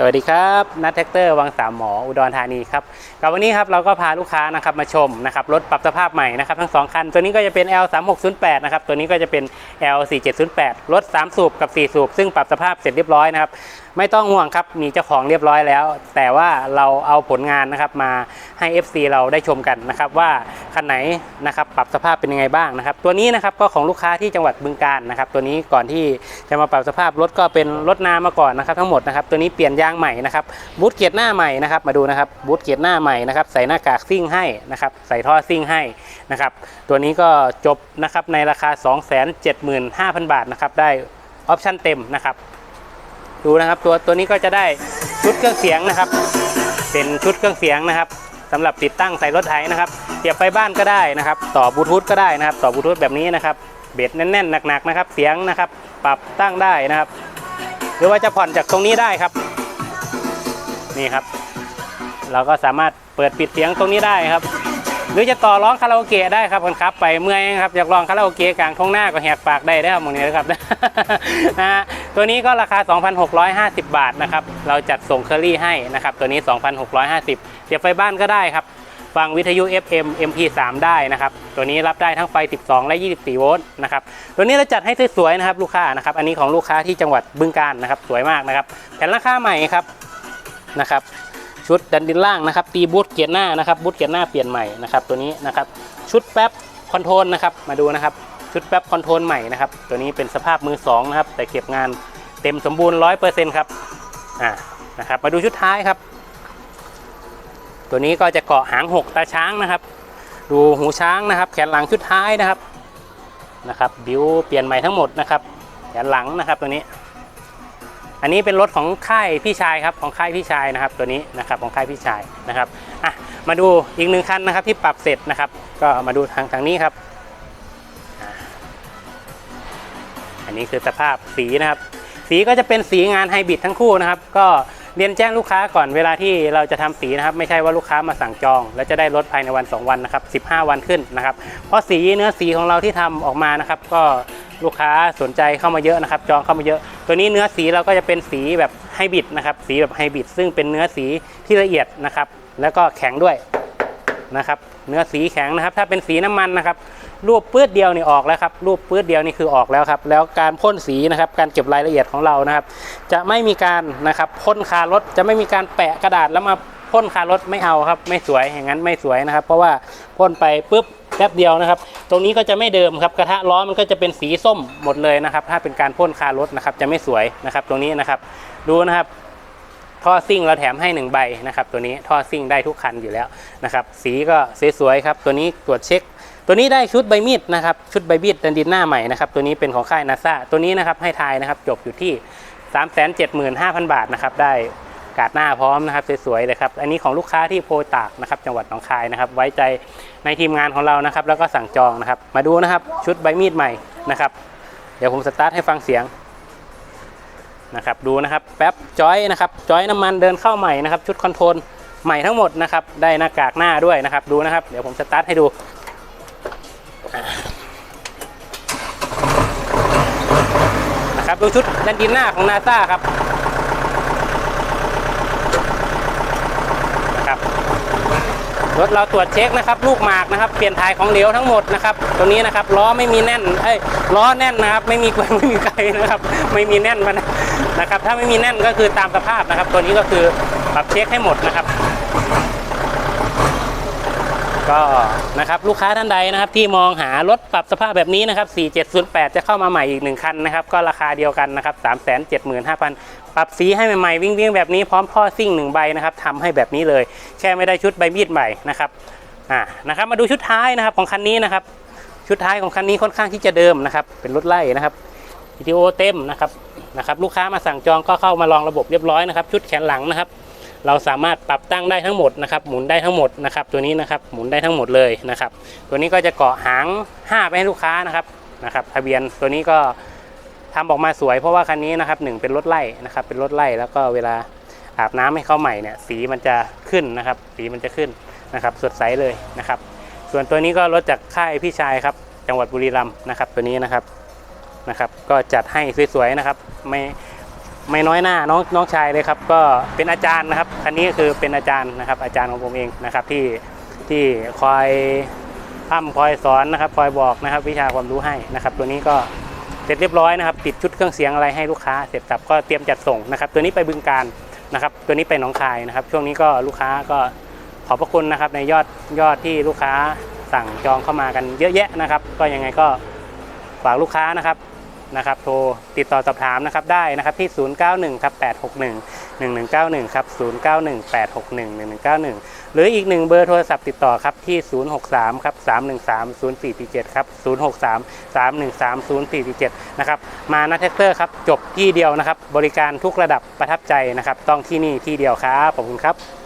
สวัสดีครับนัทแท็กเตอร์วังสามหมออุดรธานีครับกับวันนี้ครับเราก็พาลูกค้านะครับมาชมนะครับรถปรับสภาพใหม่นะครับทั้งสองคัน ตัวนี้ก็จะเป็น L 3 6 0 8 นะครับตัวนี้ก็จะเป็น L 4 7 0 8 รถ 3 สูบกับ 4 สูบ ซึ่งปรับสภาพเสร็จเรียบร้อยนะครับ ไม่ต้องห่วงครับมีเจ้าของเรียบร้อยแล้ว แต่ว่าเราเอาผลงานนะครับมาให้ FC เราได้ชมกันนะครับว่าคันไหนนะครับปรับสภาพเป็นยังไงบ้างนะครับ ตัวนี้นะครับก็ของลูกค้าที่จังหวัดบึงกาฬนะครับ ตัวนี้ก่อนที่จะมาปรับสภาพรถก็เป็นรถนามาก่อนนะครับ ทั้งหมดนะครับ ตัวนี้เปลี่ยนยางใหม่นะครับบูทเกียร์หน้าใหม่นะครับ มาดูนะครับบูทเกียร์หน้าใหม่นะครับใส่หน้ากากซิ่งให้นะครับใส่ท่อซิ่งให้นะครับตัวนี้ก็จบนะครับในราคา 275,000 บาทนะครับได้ออปชั่นเต็มนะครับ ดูนะครับตัวตัวนี้ก็จะได้ชุดเครื่องเสียงนะครับ เป็นชุดเครื่องเสียงนะครับสำหรับติดตั้งใส่รถไถนะครับเสียบไฟบ้านก็ได้นะครับ ต่อบลูทูธก็ได้นะครับ ต่อบลูทูธแบบนี้นะครับเบสแน่นๆหนักๆนะครับ เสียงนะครับ ปรับตั้งได้นะครับ หรือว่าจะผ่อนจากตรงนี้ได้ครับ นี่ครับ เราก็สามารถเปิดปิดเสียงตรงนี้ได้ครับ หรือจะต่อร้องคาราโอเกะได้ครับคนครับ ไปเมื่อยครับอยากลองคาราโอเกะกลางท้องหน้าก็แหกปากได้ได้ครับมองนี้นะครับนะฮะตัวนี้ก็ราคา 2,650 บาทนะครับเราจัดส่งเคอรี่ให้นะครับตัวนี้ 2,650เสียบไฟบ้านก็ได้ครับฟังวิทยุ FM MP3 ได้นะครับ ตัวนี้รับได้ทั้งไฟ 12 และ 24 โวลต์นะครับ ตัวนี้เราจัดให้สวยๆนะครับลูกค้านะครับ อันนี้ของลูกค้าที่จังหวัดบึงกาฬนะครับ สวยมากนะครับ แผ่นราคาใหม่ครับนะครับ ชุดดันดินล่างนะครับ ตีบูทเกียร์หน้านะครับบูทเกียร์หน้าเปลี่ยนใหม่นะครับตัวนี้นะครับชุดแป๊บคอนโทรลนะครับมาดูนะครับชุดแป๊บคอนโทรลใหม่นะครับตัวนี้เป็นสภาพมือสองนะครับแต่เก็บงานเต็มสมบูรณ์ร้อยเปอร์เซ็นต์ครับอ่านะครับมาดูชุดท้ายครับ ตัวนี้ก็จะเกาะหางหกตาช้างนะครับ ดูหูช้างนะครับ แขนหลังชุดท้ายนะครับนะครับบิวเปลี่ยนใหม่ทั้งหมดนะครับแขนหลังนะครับตัวนี้ อันนี้เป็นรถของค่ายพี่ชายครับของค่ายพี่ชายนะครับ ตัวนี้นะครับของค่ายพี่ชายนะครับอะมาดูอีกหนึ่งคันนะครับที่ปรับเสร็จนะครับ ก็มาดูทางทางนี้ครับ อันนี้คือสภาพสีนะครับ สีก็จะเป็นสีงานไฮบริดทั้งคู่นะครับ ก็เรียนแจ้งลูกค้าก่อนเวลาที่เราจะทำสีนะครับ ไม่ใช่ว่าลูกค้ามาสั่งจอง แล้วจะได้รถภายในวัน 2 วันนะครับ15 วันขึ้นนะครับ เพราะสีเนื้อสีของเราที่ทำออกมานะครับ ก็ ลูกค้าสนใจเข้ามาเยอะนะครับ จองเข้ามาเยอะ ตัวนี้เนื้อสีเราก็จะเป็นสีแบบไฮบริดนะครับ สีแบบไฮบริดซึ่งเป็นเนื้อสีที่ละเอียดนะครับ แล้วก็แข็งด้วยนะครับ เนื้อสีแข็งนะครับ ถ้าเป็นสีน้ำมันนะครับ รูปปื้ดเดียวนี่ออกแล้วครับ รูปปื้ดเดียวนี่คือออกแล้วครับ แล้วการพ่นสีนะครับ การเก็บรายละเอียดของเรานะครับ จะไม่มีการนะครับพ่นคารถ จะไม่มีการแปะกระดาษแล้วมาพ่นคารถไม่เอาครับ ไม่สวยอย่างนั้นไม่สวยนะครับ เพราะว่าพ่นไปปุ๊บ แป๊บเดียวนะครับ ตรงนี้ก็จะไม่เดิมครับกระทะล้อมันก็จะเป็นสีส้มหมดเลยนะครับ ถ้าเป็นการพ่นคารถนะครับจะไม่สวยนะครับ ตรงนี้นะครับ ดูนะครับท่อซิ่งเราแถมให้ 1 ใบนะครับ ตัวนี้ท่อซิ่งได้ทุกคันอยู่แล้วนะครับ สีก็สวยๆครับ ตัวนี้ตรวจเช็ค ตัวนี้ได้ชุดใบมีดนะครับ ชุดใบมีดดันดินหน้าใหม่นะครับ ตัวนี้เป็นของค่ายนาซาตัวนี้นะครับให้ทายนะครับจบอยู่ที่ 375,000 บาทนะครับได้ กาดหน้าพร้อมนะครับสวยๆเลยครับอันนี้ของลูกค้าที่โพตากนะครับจังหวัดหนองคายนะครับไว้ใจในทีมงานของเรานะครับแล้วก็สั่งจองนะครับมาดูนะครับชุดใบมีดใหม่นะครับเดี๋ยวผมสตาร์ทให้ฟังเสียงนะครับดูนะครับแป๊บจอยนะครับจอยน้ำมันเดินเข้าใหม่นะครับชุดคอนโทรลใหม่ทั้งหมดนะครับได้หน้ากากหน้าด้วยนะครับดูนะครับเดี๋ยวผมสตาร์ทให้ดูนะครับดูชุดดันดินหน้าของนาซาครับ รถเราตรวจเช็คนะครับ ลูกหมากนะครับ เปลี่ยนถ่ายของเหลวทั้งหมดนะครับ ตัวนี้นะครับล้อไม่มีแน่นเอ้ยล้อแน่นนะครับ ไม่มีแกว่งไม่มีไกลนะครับ ไม่มีแน่นมันนะครับ ถ้าไม่มีแน่นก็คือตามสภาพนะครับ ตัวนี้ก็คือปรับเช็คให้หมดนะครับ ก็นะครับลูกค้าท่านใดนะครับที่มองหารถปรับสภาพแบบนี้นะครับ 4708 จะเข้ามาใหม่อีกหนึ่งคันนะครับ ก็ราคาเดียวกันนะครับ 375,000 ปรับสีให้ใหม่ๆ วิ่งๆ แบบนี้พร้อมท่อซิ่งหนึ่งใบนะครับทำให้แบบนี้เลย แค่ไม่ได้ชุดใบมีดใหม่นะครับอ่านะครับมาดูชุดท้ายนะครับของคันนี้นะครับ ชุดท้ายของคันนี้ค่อนข้างที่จะเดิมนะครับ เป็นรถไล่นะครับวิดีโอเต็มนะครับนะครับ ลูกค้ามาสั่งจองก็เข้ามาลองระบบเรียบร้อยนะครับ ชุดแขนหลังนะครับ เราสามารถปรับตั้งได้ทั้งหมดนะครับหมุนได้ทั้งหมดนะครับ ตัวนี้นะครับหมุนได้ทั้งหมดเลยนะครับ ตัวนี้ก็จะเกาะหาง5ไปให้ลูกค้านะครับนะครับ ทะเบียนตัวนี้ก็ทำออกมาสวยเพราะว่าคันนี้นะครับหนึ่งเป็นรถไล่นะครับ เป็นรถไล่แล้วก็เวลาอาบน้ำให้เขาใหม่เนี่ยสีมันจะขึ้นนะครับ สีมันจะขึ้นนะครับ สดใสเลยนะครับ ส่วนตัวนี้ก็รถจากค่ายพี่ชายครับ จังหวัดบุรีรัมย์นะครับ ตัวนี้นะครับนะครับ ก็จัดให้สวยๆนะครับไม่ ไม่น้อยหน้าน้องน้องชายเลยครับ ก็เป็นอาจารย์นะครับคันนี้ก็คือเป็นอาจารย์นะครับ อาจารย์ของผมเองนะครับที่ที่คอยพร่ำคอยสอนนะครับคอยบอกนะครับ วิชาความรู้ให้นะครับ ตัวนี้ก็เสร็จเรียบร้อยนะครับ ติดชุดเครื่องเสียงอะไรให้ลูกค้าเสร็จสับก็เตรียมจัดส่งนะครับ ตัวนี้ไปบึงการนะครับ ตัวนี้ไปหนองคายนะครับ ช่วงนี้ก็ลูกค้าก็ขอบพระคุณนะครับ ในยอดยอดที่ลูกค้าสั่งจองเข้ามากันเยอะแยะนะครับ ก็ยังไงก็ฝากลูกค้านะครับ นะครับโทรติดต่อสอบถามนะครับได้นะครับที่ 091ครับ861 1191ครับ091 861 1191 หรืออีกหนึ่งเบอร์โทรศัพท์ติดต่อครับที่ 063ครับ313 0447ครับ063 313 0447นะครับมานัทแท็กเตอร์ครับจบที่เดียวนะครับบริการทุกระดับประทับใจนะครับต้องที่นี่ที่เดียวครับขอบคุณครับ